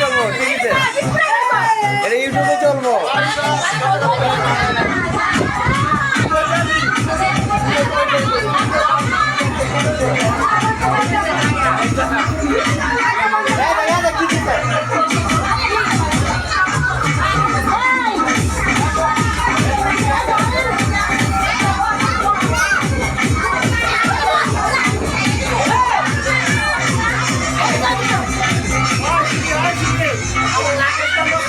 চলবো টিভিতে এটা ইউটিউবে চলবো Hola,